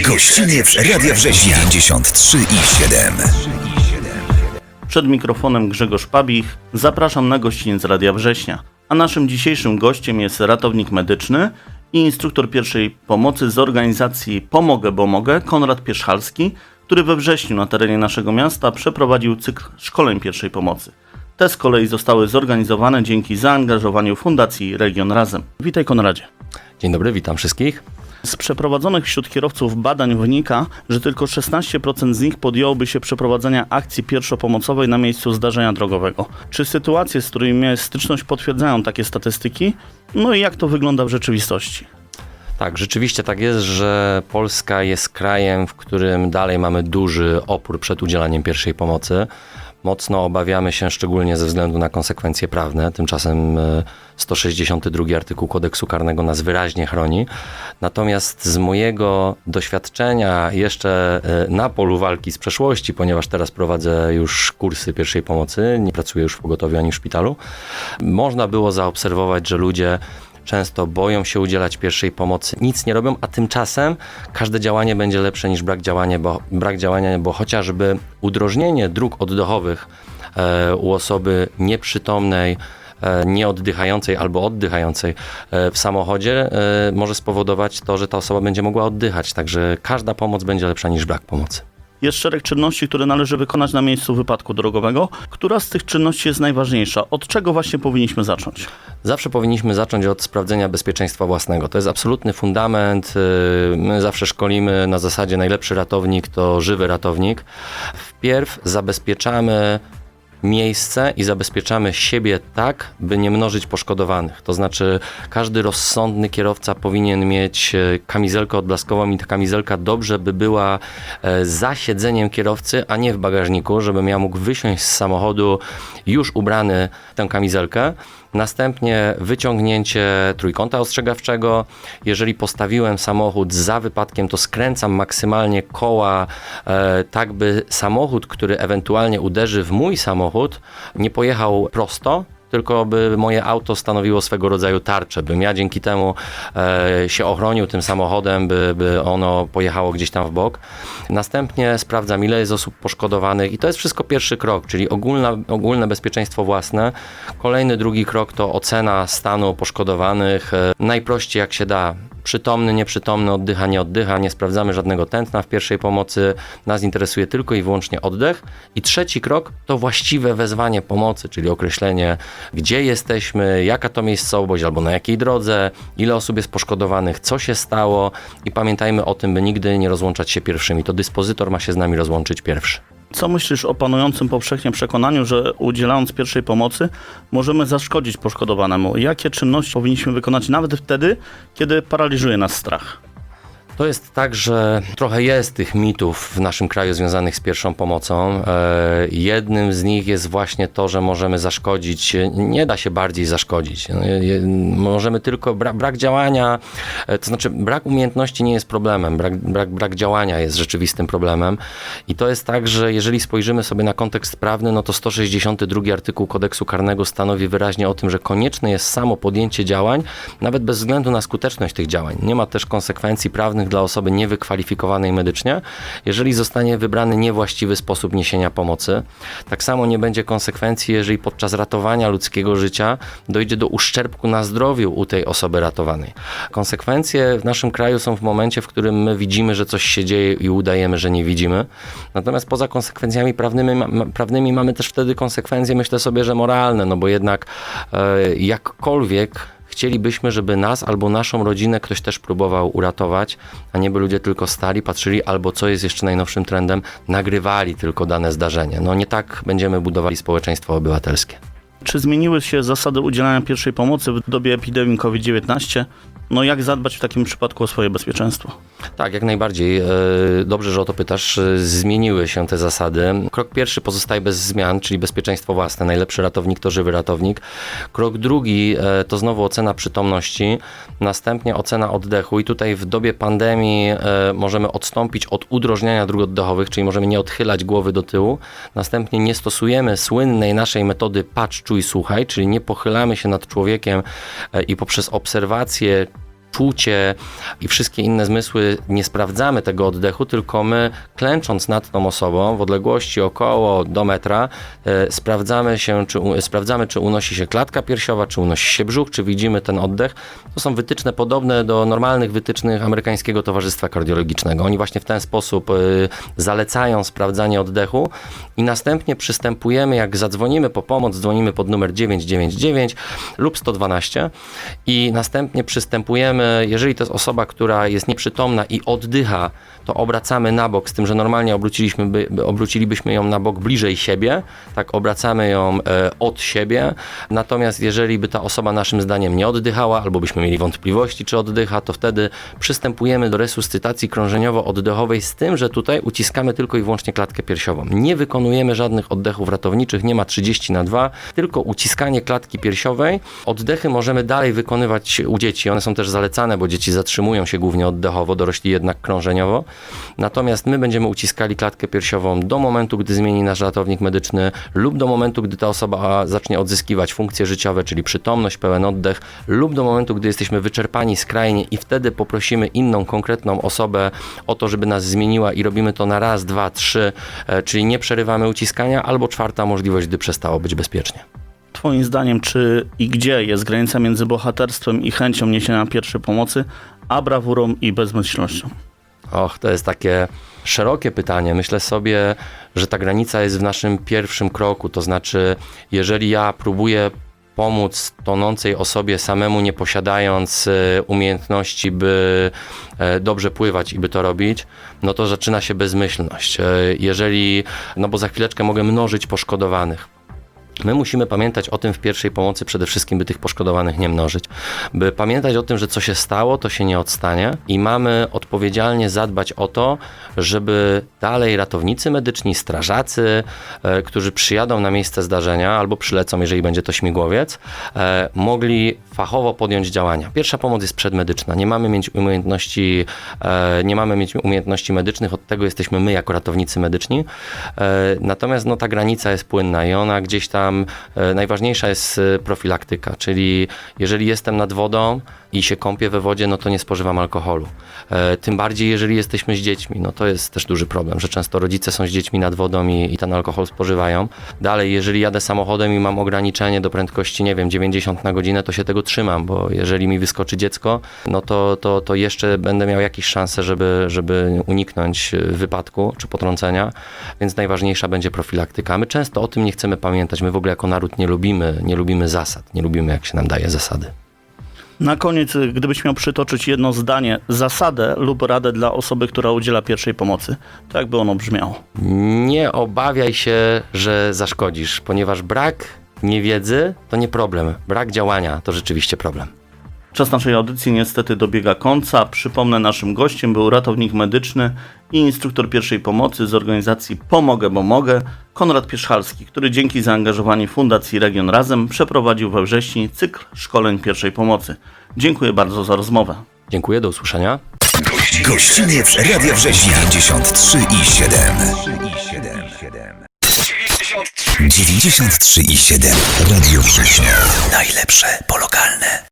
Gościniec Radia Września 93 i 7. Przed mikrofonem Grzegorz Pabich. Zapraszam na gościniec Radia Września. A naszym dzisiejszym gościem jest ratownik medyczny i instruktor pierwszej pomocy z organizacji Pomogę, bo mogę, Konrad Pierzchalski, który we wrześniu na terenie naszego miasta przeprowadził cykl szkoleń pierwszej pomocy. Te z kolei zostały zorganizowane dzięki zaangażowaniu Fundacji Region Razem. Witaj Konradzie. Dzień dobry, witam wszystkich. Z przeprowadzonych wśród kierowców badań wynika, że tylko 16% z nich podjęłoby się przeprowadzenia akcji pierwszopomocowej na miejscu zdarzenia drogowego. Czy sytuacje, z którymi miałeś styczność, potwierdzają takie statystyki? No i jak to wygląda w rzeczywistości? Tak, rzeczywiście tak jest, że Polska jest krajem, w którym dalej mamy duży opór przed udzielaniem pierwszej pomocy. Mocno obawiamy się, szczególnie ze względu na konsekwencje prawne. Tymczasem e, 162 artykuł kodeksu karnego nas wyraźnie chroni. Natomiast z mojego doświadczenia jeszcze e, na polu walki z przeszłości, ponieważ teraz prowadzę już kursy pierwszej pomocy, nie pracuję już w pogotowiu ani w szpitalu, można było zaobserwować, że ludzie często boją się udzielać pierwszej pomocy, nic nie robią, a tymczasem każde działanie będzie lepsze niż brak działania, bo, brak działania, bo chociażby udrożnienie dróg oddechowych e, u osoby nieprzytomnej, e, nieoddychającej albo oddychającej e, w samochodzie e, może spowodować to, że ta osoba będzie mogła oddychać. Także każda pomoc będzie lepsza niż brak pomocy. Jest szereg czynności, które należy wykonać na miejscu wypadku drogowego. Która z tych czynności jest najważniejsza? Od czego właśnie powinniśmy zacząć? Zawsze powinniśmy zacząć od sprawdzenia bezpieczeństwa własnego. To jest absolutny fundament. Yy, My zawsze szkolimy na zasadzie najlepszy ratownik to żywy ratownik. Wpierw zabezpieczamy miejsce i zabezpieczamy siebie tak, by nie mnożyć poszkodowanych. To znaczy, każdy rozsądny kierowca powinien mieć e, kamizelkę odblaskową i ta kamizelka dobrze by była e, za siedzeniem kierowcy, a nie w bagażniku, żebym ja mógł wysiąść z samochodu już ubrany w tę kamizelkę. Następnie wyciągnięcie trójkąta ostrzegawczego. Jeżeli postawiłem samochód za wypadkiem, to skręcam maksymalnie koła, e, tak by samochód, który ewentualnie uderzy w mój samochód, nie pojechał prosto, tylko by moje auto stanowiło swego rodzaju tarczę, bym ja dzięki temu e, się ochronił tym samochodem, by, by ono pojechało gdzieś tam w bok. Następnie sprawdzam, ile jest osób poszkodowanych i to jest wszystko pierwszy krok, czyli ogólna, ogólne bezpieczeństwo własne. Kolejny, drugi krok to ocena stanu poszkodowanych, e, najprościej jak się da. Przytomny, nieprzytomny, oddycha, nie oddycha, nie sprawdzamy żadnego tętna w pierwszej pomocy. Nas interesuje tylko i wyłącznie oddech. I trzeci krok to właściwe wezwanie pomocy, czyli określenie, gdzie jesteśmy, jaka to miejscowość albo na jakiej drodze, ile osób jest poszkodowanych, co się stało. I pamiętajmy o tym, by nigdy nie rozłączać się pierwszymi. To dyspozytor ma się z nami rozłączyć pierwszy. Co myślisz o panującym powszechnie przekonaniu, że udzielając pierwszej pomocy możemy zaszkodzić poszkodowanemu? Jakie czynności powinniśmy wykonać nawet wtedy, kiedy paraliżuje nas strach? To jest tak, że trochę jest tych mitów w naszym kraju związanych z pierwszą pomocą. E, jednym z nich jest właśnie to, że możemy zaszkodzić. Nie da się bardziej zaszkodzić. No, Możemy tylko bra, brak działania, e, to znaczy brak umiejętności nie jest problemem, brak, brak, brak działania jest rzeczywistym problemem. I to jest tak, że jeżeli spojrzymy sobie na kontekst prawny, no to 162 artykuł kodeksu karnego stanowi wyraźnie o tym, że konieczne jest samo podjęcie działań, nawet bez względu na skuteczność tych działań. Nie ma też konsekwencji prawnych dla osoby niewykwalifikowanej medycznie, jeżeli zostanie wybrany niewłaściwy sposób niesienia pomocy. Tak samo nie będzie konsekwencji, jeżeli podczas ratowania ludzkiego życia dojdzie do uszczerbku na zdrowiu u tej osoby ratowanej. Konsekwencje w naszym kraju są w momencie, w którym my widzimy, że coś się dzieje i udajemy, że nie widzimy. Natomiast poza konsekwencjami prawnymi, prawnymi mamy też wtedy konsekwencje, myślę sobie, że moralne, no bo jednak e, jakkolwiek chcielibyśmy, żeby nas albo naszą rodzinę ktoś też próbował uratować, a nie by ludzie tylko stali, patrzyli, albo co jest jeszcze najnowszym trendem, nagrywali tylko dane zdarzenie. No nie tak będziemy budowali społeczeństwo obywatelskie. Czy zmieniły się zasady udzielania pierwszej pomocy w dobie epidemii COVID-19? No jak zadbać w takim przypadku o swoje bezpieczeństwo? Tak, jak najbardziej. E, Dobrze, że o to pytasz. E, Zmieniły się te zasady. Krok pierwszy pozostaje bez zmian, czyli bezpieczeństwo własne. Najlepszy ratownik to żywy ratownik. Krok drugi e, to znowu ocena przytomności, następnie ocena oddechu. I tutaj w dobie pandemii możemy odstąpić od udrożniania dróg oddechowych, czyli możemy nie odchylać głowy do tyłu. Następnie nie stosujemy słynnej naszej metody patrz, czuj, słuchaj, czyli nie pochylamy się nad człowiekiem i poprzez obserwację czucie i wszystkie inne zmysły nie sprawdzamy tego oddechu, tylko my klęcząc nad tą osobą w odległości około do metra e, sprawdzamy się, czy, sprawdzamy, czy unosi się klatka piersiowa, czy unosi się brzuch, czy widzimy ten oddech. To są wytyczne podobne do normalnych wytycznych amerykańskiego Towarzystwa Kardiologicznego. Oni właśnie w ten sposób e, zalecają sprawdzanie oddechu i następnie przystępujemy, jak zadzwonimy po pomoc, dzwonimy pod numer 999 lub 112 i następnie przystępujemy, jeżeli to jest osoba, która jest nieprzytomna i oddycha, to obracamy na bok, z tym, że normalnie obróciliśmy by- obrócilibyśmy ją na bok bliżej siebie, tak obracamy ją e, od siebie, natomiast jeżeli by ta osoba naszym zdaniem nie oddychała, albo byśmy mieli wątpliwości, czy oddycha, to wtedy przystępujemy do resuscytacji krążeniowo-oddechowej z tym, że tutaj uciskamy tylko i wyłącznie klatkę piersiową. Nie wykonujemy żadnych oddechów ratowniczych, nie ma 30 na 2, tylko uciskanie klatki piersiowej. Oddechy możemy dalej wykonywać u dzieci, one są też zalecane, bo dzieci zatrzymują się głównie oddechowo, dorośli jednak krążeniowo. Natomiast my będziemy uciskali klatkę piersiową do momentu, gdy zmieni nasz ratownik medyczny lub do momentu, gdy ta osoba zacznie odzyskiwać funkcje życiowe, czyli przytomność, pełen oddech, lub do momentu, gdy jesteśmy wyczerpani skrajnie i wtedy poprosimy inną konkretną osobę o to, żeby nas zmieniła i robimy to na raz, dwa, trzy, e, czyli nie przerywamy uciskania, albo czwarta możliwość, gdy przestało być bezpiecznie. Twoim zdaniem, czy i gdzie jest granica między bohaterstwem i chęcią niesienia pierwszej pomocy, a brawurą i bezmyślnością? Och, to jest takie szerokie pytanie. Myślę sobie, że ta granica jest w naszym pierwszym kroku. To znaczy, jeżeli ja próbuję pomóc tonącej osobie samemu, nie posiadając e, umiejętności, by e, dobrze pływać i by to robić, no to zaczyna się bezmyślność. E, Jeżeli, no bo za chwileczkę mogę mnożyć poszkodowanych. My musimy pamiętać o tym w pierwszej pomocy przede wszystkim, by tych poszkodowanych nie mnożyć. By pamiętać o tym, że co się stało, to się nie odstanie i mamy odpowiedzialnie zadbać o to, żeby dalej ratownicy medyczni, strażacy, e, którzy przyjadą na miejsce zdarzenia albo przylecą, jeżeli będzie to śmigłowiec, e, mogli fachowo podjąć działania. Pierwsza pomoc jest przedmedyczna. Nie mamy mieć umiejętności, e, nie mamy mieć umiejętności medycznych, od tego jesteśmy my jako ratownicy medyczni. E, natomiast no, ta granica jest płynna i ona gdzieś tam, e, najważniejsza jest e, profilaktyka, czyli jeżeli jestem nad wodą i się kąpię we wodzie, no to nie spożywam alkoholu. E, tym bardziej, jeżeli jesteśmy z dziećmi, no to jest też duży problem, że często rodzice są z dziećmi nad wodą i, i ten alkohol spożywają. Dalej, jeżeli jadę samochodem i mam ograniczenie do prędkości, nie wiem, 90 na godzinę, to się tego trzymam, bo jeżeli mi wyskoczy dziecko, no to, to, to jeszcze będę miał jakieś szanse, żeby, żeby uniknąć wypadku czy potrącenia, więc najważniejsza będzie profilaktyka. My często o tym nie chcemy pamiętać. My w ogóle jako naród nie lubimy, nie lubimy zasad, nie lubimy jak się nam daje zasady. Na koniec, gdybyś miał przytoczyć jedno zdanie, zasadę lub radę dla osoby, która udziela pierwszej pomocy, to jakby ono brzmiało? Nie obawiaj się, że zaszkodzisz, ponieważ brak niewiedzy to nie problem. Brak działania to rzeczywiście problem. Czas naszej audycji niestety dobiega końca. Przypomnę, naszym gościem był ratownik medyczny i instruktor pierwszej pomocy z organizacji Pomogę, bo mogę, Konrad Pierzchalski, który dzięki zaangażowaniu Fundacji Region Razem przeprowadził we wrześniu cykl szkoleń pierwszej pomocy. Dziękuję bardzo za rozmowę. Dziękuję, do usłyszenia. Gościniec Radia Września 93 i 7. 93 i 7. Radio Września. Najlepsze po lokalne.